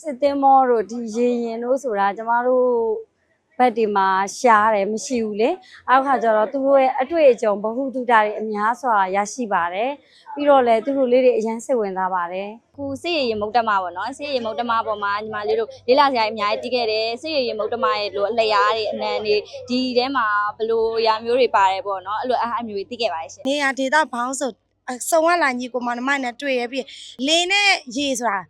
စစ်သင်းမောတို့ဒီရေရင်တို့ဆိုတာကျမတို့ဘက်ဒီမှာရှားတယ်မရှိဘူးလေအောက်ခါကျတော့သူတို့ရဲ့အတွေ့အကြုံဘ ഹു တုတာတွေအများစွာရရှိပါတယ်ပြီးတော့လည်းသူတို့လေးတွေအရန်စိတ်ဝင်စားပါတယ်ခုစေရရင်မုတ်တမပေါ့နော်စေရရင်မုတ်တမပေါ်မှာညီမလေးတို့လေးလာစရာအများကြီးတီးခဲ့တယ်စေရရင်မုတ်တမရဲ့လို့အလျားတွေအနံတွေဒီထဲမှာဘလို့အရာမျိုးတွေပါတယ်ပေါ့နော်အဲ့လိုအအမျိုးတွေတီးခဲ့ပါတယ်ရှင်နေရာဒေသဘောင်းဆိုအစုံဝလာညီကိုမနမနဲ့တွေ့ရပြီးလင်းနဲ့ရေဆိုတာ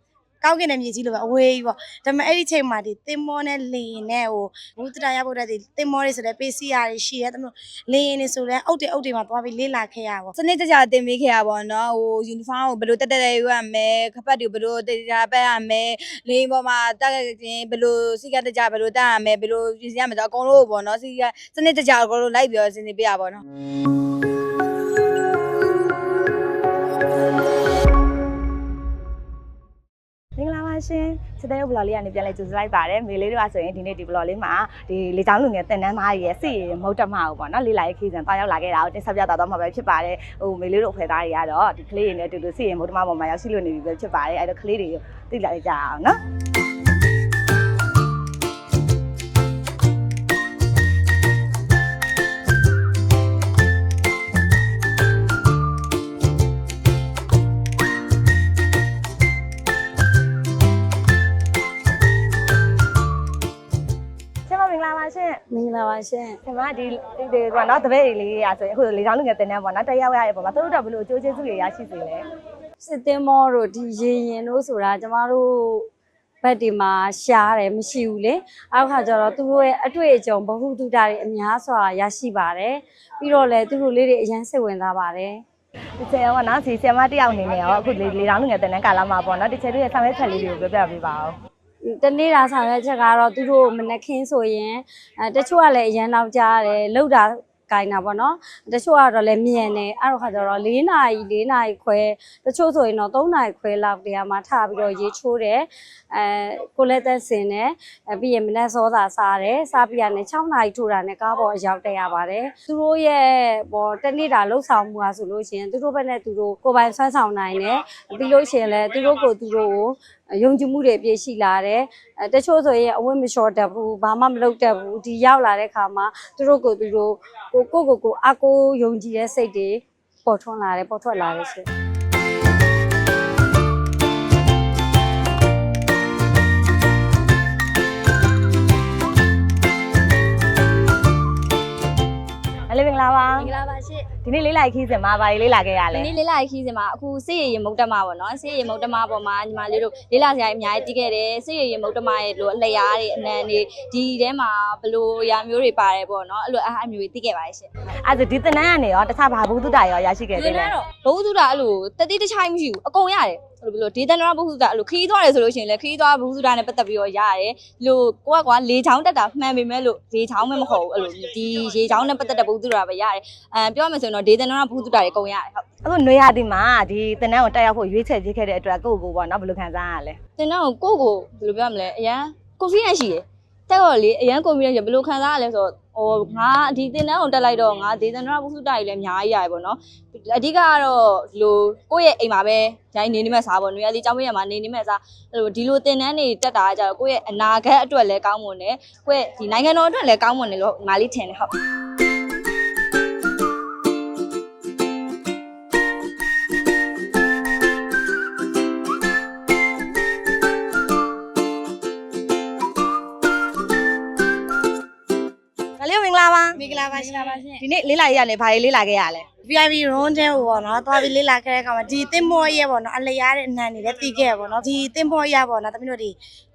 ကောင်းကင်နဲ့မြေကြီးလိုပဲအဝေးကြီးပေါ့ဒါပေမဲ့အဲ့ဒီချိန်မှာဒီတင်မောနဲ့လင်းနဲ့ဟိုဘုဒ္ဓရာရဖို့တဲ့ဒီတင်မောတွေဆိုတဲ့ပေးစီယာတွေရှိရဲဒါမျိုးလင်းနေဆိုလဲအုတ်တွေအုတ်တွေမှာသွားပြီးလေးလာခဲ့ရပါစနစ်တကျတင်ပေးခဲ့ရပါတော့ဟိုယူနီဖောင်းကိုဘယ်လိုတက်တက်ရွက်ရမယ်ခပတ်တွေဘယ်လိုတက်တက်ပတ်ရမယ်လိန်ပေါ်မှာတက်ရင်ဘယ်လိုစီကတကျဘယ်လိုတက်ရမယ်ဘယ်လိုပြင်ဆင်ရမယ်ဆိုတော့အကုန်လုံးပေါ့နော်စီကစနစ်တကျအကုန်လုံးလိုက်ပြီးတော့စဉ်းစားပေးရပါတော့ ရှင်စစ်တဲ့ဘလော့လေးကနေပြန်လဲကြိုဆိုလိုက်ပါတယ်မေလေးတို့ကဆိုရင်ဒီနေ့ဒီဘလော့လေးမှာဒီလေချောင်းလူငယ်တင်နန်းသားရဲ့စစ်ရည်မဟုတ်တမအောင်ပေါ့နော်လေးလာရေးခီးစံတွားရောက်လာခဲ့တာကိုတင်ဆက်ပြသွားတော့မှာပဲဖြစ်ပါတယ်ဟိုမေလေးတို့ဖွဲ့သားတွေကတော့ဒီကလေးတွေနဲ့အတူတူစစ်ရည်မဟုတ်တမပေါ်မှာရောက်ရှိလို့နေပြီပဲဖြစ်ပါတယ်အဲ့တော့ကလေးတွေသိလာကြအောင်နော် ရှင်မင်္ဂလာပါရှင်ဆရာမဒီဒီဒီကနော်တပည့်တွေလေးရာဆိုရင်အခုလေချောင်းလူငယ်တင်နန်းပေါ့နော်တက်ရောက်ရရဲ့ပုံမှာသူတို့တော့ဘယ်လိုအကျိုးကျေးဇူးတွေရရှိစေလဲစစ်သင်းမောတို့ဒီရေရင်တို့ဆိုတာကျမတို့ဘက်ဒီမှာရှားတယ်မရှိဘူးလေအောက်ခါကျတော့သူတို့ရဲ့အတွေ့အကြုံဘ ഹു တုတာတွေအများစွာရရှိပါတယ်ပြီးတော့လည်းသူတို့လေးတွေအရန်စိတ်ဝင်စားပါတယ်ဒီချေရောနော်စီဆရာမတယောက်အနေနဲ့ရောအခုလေလေချောင်းလူငယ်တင်နန်းကာလမှာပေါ့နော်ဒီချေတို့ရဲ့ဆောင်ရွက်ချက်လေးတွေကိုပြောပြပေးပါဦး တနေ့တာဆောင်ရွက်ချက်ကတော့သူတို့မနက်ခင်းဆိုရင်အဲတချို့ကလည်းအရန်နောက်ကြားတယ်လှုပ်တာကိုင်းတာပေါ့နော်တချို့ကတော့လည်းမြန်တယ်အဲ့တော့ခါကျတော့၄နာရီ၄နာရီခွဲတချို့ဆိုရင်တော့၃နာရီခွဲလောက်တရားမှထပြီးတော့ရေချိုးတယ်အဲကိုလက်သက်စင်တယ်အဲပြီးရင်မနက်စောတာစားတယ်စားပြီးရတယ်6နာရီထိုးတာနဲ့ကားပေါ်အရောက်တက်ရပါတယ်သူတို့ရဲ့ဘောတနေ့တာလှုပ်ဆောင်မှုอ่ะဆိုလို့ရှိရင်သူတို့ဘက်နဲ့သူတို့ကိုယ်ပိုင်ဆွမ်းဆောင်နိုင်တယ်ပြီးလို့ရှိရင်လည်းသူတို့ကိုသူတို့ကို ယုံကြည်မှုတွေအပြည့်ရှိလာတယ်အဲတချို့ဆိုရင်အဝတ်မလျှော်တတ်ဘူးဘာမှမလုပ်တတ်ဘူးဒီရောက်လာတဲ့ခါမှာသူတို့ကိုသူတို့ကိုကိုကိုကိုအကိုယုံကြည်တဲ့စိတ်တွေပေါ်ထွန်းလာတယ်ပေါ်ထွက်လာတယ်ရှင် ဒီနေ့လေးလာခီးစင်မှာဘာလေးလာခဲ့ရဒီလဲနေ့လေးလာခီးစင်မှာအခုစေရရင်မုတ်တမပေါ့နော်စေရရင်မုတ်တမပေါ်မှာညီမလေးတို့လေးလာစရာအများကြီးတီးခဲ့တယ်စေရရင်မုတ်တမရဲ့လို့အလျားတွေအနံတွေဒီထဲမှာဘလို့အရာမျိုးတွေပါတယ်ပေါ့နော်အဲ့လိုအအမျိုးတွေတီးခဲ့ပါတယ်ရှင်အဲ့ဒါဒီတင်နန်းကနေရောတခြားဘာဘူးတုတာရောရရှိခဲ့ဒီသေးလဲနေ့တော့ဘုဟုတုတာအဲ့လိုတတိတခြားမရှိဘူးအကုန်ရတယ်အဲ့လိုဘလို့ဒေသနာဘုဟုတုတာအဲ့လိုခီးသွားတယ်ဆိုလို့ရှိရင်လည်းခီးသွားဘုဟုတုတာနဲ့ပတ်သက်ပြီးတော့ရတယ်ဒီလိုကိုကကွာလေချောင်းတက်တာမှန်ပေမဲ့လို့လေချောင်းမမဟုတ်ဘူးအဲ့လိုဒီရေချောင်းနဲ့ပတ်သက်တဲ့ဘုဟုတုတာပဲရတယ်အဲပြောရမယ်ဆိုရင်တော့ဒေသနာဘုဟုတုတာတွေအကုန်ရတယ်ဟုတ်အခုနွေရာသီမှာဒီတင်နန်းကိုတက်ရောက်ဖို့ရွေးချယ်ရေးခဲ့တဲ့အတွက်ကိုယ့်ကိုယ်ပေါ့နော်ဘယ်လိုခံစားရလဲတင်တော့ကိုကိုဘယ်လိုပြောရမလဲအရန် confidence ရှိတယ်တက်တော့လေအရန် confidence ရှိဘယ်လိုခံစားရလဲဆိုတော့ဟိုငါဒီတင်တန်းကိုတက်လိုက်တော့ငါဒေသနာဘုဟုတာကြီးလည်းအများကြီးရတယ်ပေါ့နော် အဓိကကတော့ဒီလိုကိုယ့်ရဲ့အိမ်မှာပဲဂျိုင်းနေနေမဲ့စားပေါ့နွေရာသီကျောင်းပေးရမှာနေနေမဲ့စားအဲ့လိုဒီလိုတင်တန်းတွေတက်တာကကြတော့ကိုယ့်ရဲ့အနာဂတ်အတွက်လည်းကောင်းမွန်တယ်ကိုယ့်ရဲ့ဒီနိုင်ငံတော်အတွက်လည်းကောင်းမွန်တယ်လို့ညီမလေးထင်တယ်ဟုတ် လေးမင်္ဂလာပါမင်္ဂလာပါရှင်ဒီနေ့လေးလာရေးရလဲဘာလေးလေးလာခဲ့ရလဲ VIP round တဲ့ဟိုပေါ့နော်သွားပြီးလေးလာခဲ့တဲ့အခါမှာဒီတင်မောရဲ့ပေါ့နော်အလျားတဲ့အနံတွေလည်းတီးခဲ့ရပေါ့နော်ဒီတင်မောရပေါ့နော်တမီးတို့ဒီ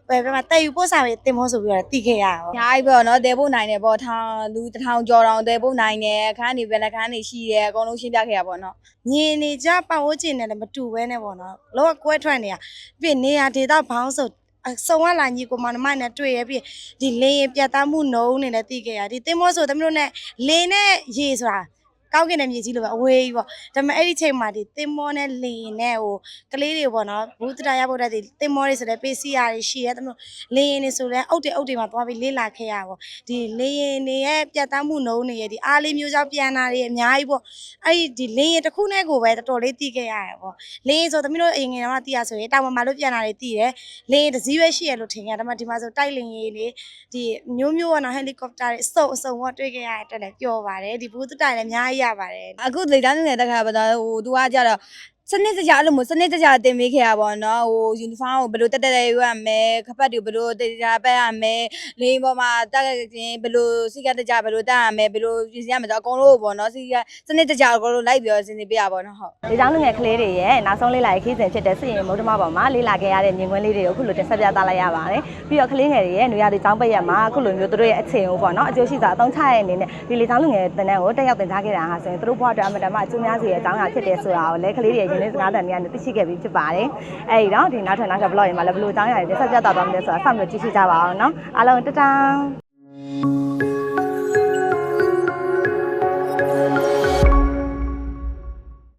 ပဲပဲမှာတက်ယူပို့စားပြီးတင်မောဆိုပြီးတော့တီးခဲ့ရပါအများကြီးပေါ့နော်တဲဖို့နိုင်တယ်ပေါ့ထောင်လူတစ်ထောင်ကျော်တောင်တဲဖို့နိုင်တယ်အခန်းနေပဲလက်ခန်းနေရှိတယ်အကုန်လုံးရှင်းပြခဲ့ရပါတော့ညင်နေကြပတ်ဝန်းကျင်နဲ့လည်းမတူဘဲနဲ့ပေါ့နော်လောကကွဲထွက်နေရပြီးနေရဒေတာဘောင်းဆိုအ စုံဝလာညီကိုမနမနဲ့တွေ့ရပြီးဒီလင်းရင်ပြတ်သားမှုနှုံးနေလည်းတီးခဲ့ရဒီတင်မောဆိုတမီးတို့နဲ့လင်းနဲ့ရေဆိုတာ ကောင်းကင်နဲ့မြေကြီးလိုပဲအဝေးကြီးပေါ့ဒါပေမဲ့အဲ့ဒီချိန်မှာဒီတင်မောနဲ့လင်းနဲ့ဟိုကလေးတွေပေါ့နော်ဘူးတရာရဖို့တဲ့ဒီတင်မောတွေဆိုတဲ့ပေးစီရတွေရှိရဲတမလို့လင်းနေဆိုလဲအုတ်တွေအုတ်တွေမှာသွားပြီးလေးလာခဲ့ရပေါ့ဒီလင်းနေရဲ့ပြတ်သားမှုနှုံးနေရဲ့ဒီအားလေးမျိုးကြောင့်ပြန်လာတွေအများကြီးပေါ့အဲ့ဒီဒီလင်းရင်တစ်ခုနဲ့ကိုပဲတော်တော်လေးတီးခဲ့ရတယ်ပေါ့လင်းဆိုသမီးတို့အရင်ငယ်တော့တီးရဆိုရင်တောင်ပေါ်မှာလို့ပြန်လာတွေတီးတယ်လင်းတစည်းပဲရှိရလို့ထင်ရဒါပေမဲ့ဒီမှာဆိုတိုက်လင်းကြီးလေဒီမျိုးမျိုးကတော့ဟယ်လီကော်ပတာတွေအစုံအစုံပေါ့တွေ့ခဲ့ရတဲ့အတွက်လည်းပျော်ပါတယ်ဒီဘူးတတိုင်လည်းအများကြီးရပါတယ်အခုလေတန်းငယ်တက်ခါပါတော့ဟိုသူကကြတော့ စနစ်တကျအဲ့လိုမျိုးစနစ်တကျတင်ပေးခဲ့ရပါတော့ဟိုယူနီဖောင်းကိုဘယ်လိုတက်တက်ရွရမယ်ခပတ်တွေဘယ်လိုတကြပတ်ရမယ်လိန်ပေါ်မှာတက်ခြင်းဘယ်လိုစီကတကြဘယ်လိုတက်ရမယ်ဘယ်လိုပြင်ရမယ်ဆိုအကုန်လုံးပေါ့နော်စီကစနစ်တကျအကုန်လုံးလိုက်ပြီးတော့စဉ်းစားပေးရပါတော့ဟုတ်ဒီကြောင့်လူငယ်ကလေးတွေရဲ့နောက်ဆုံးလေးလာရေးခီးစဉ်ဖြစ်တဲ့စစ်ရင်မုဒ္ဓမပေါ်မှာလေးလာခဲ့ရတဲ့မြင်ကွင်းလေးတွေကိုအခုလိုတင်ဆက်ပြသလိုက်ရပါတယ်ပြီးတော့ကလေးငယ်တွေရဲ့နေရာဒီကျောင်းပိတ်ရမှာအခုလိုမျိုးတို့ရဲ့အချိန်ကိုပေါ့နော်အကျိုးရှိစွာအသုံးချရတဲ့အနေနဲ့ဒီလေးကျောင်းလူငယ်တင်တဲ့ကိုတက်ရောက်တင်ကြားခဲ့တာဟာဆိုရင်တို့ဘဝအတွက်အမှန်တမ်းအကျိုးများစီရဲ့အကြောင်းအရာဖြစ်တယ်ဆိုတာကိုလည်းကလေးတွေရဲ့ရင်းနှီးစကားတန်တွေကနေသိရှိခဲ့ပြီးဖြစ်ပါတယ်အဲဒီတော့ဒီနောက်ထပ်နောက်ထပ် blog တွေမှာလည်းဘယ်လိုအကြောင်းအရာတွေတင်ဆက်ပြသသွားမလဲဆိုတာဆက်ပြီးကြည့်ရှိကြပါအောင်နော်အားလုံးတတန်း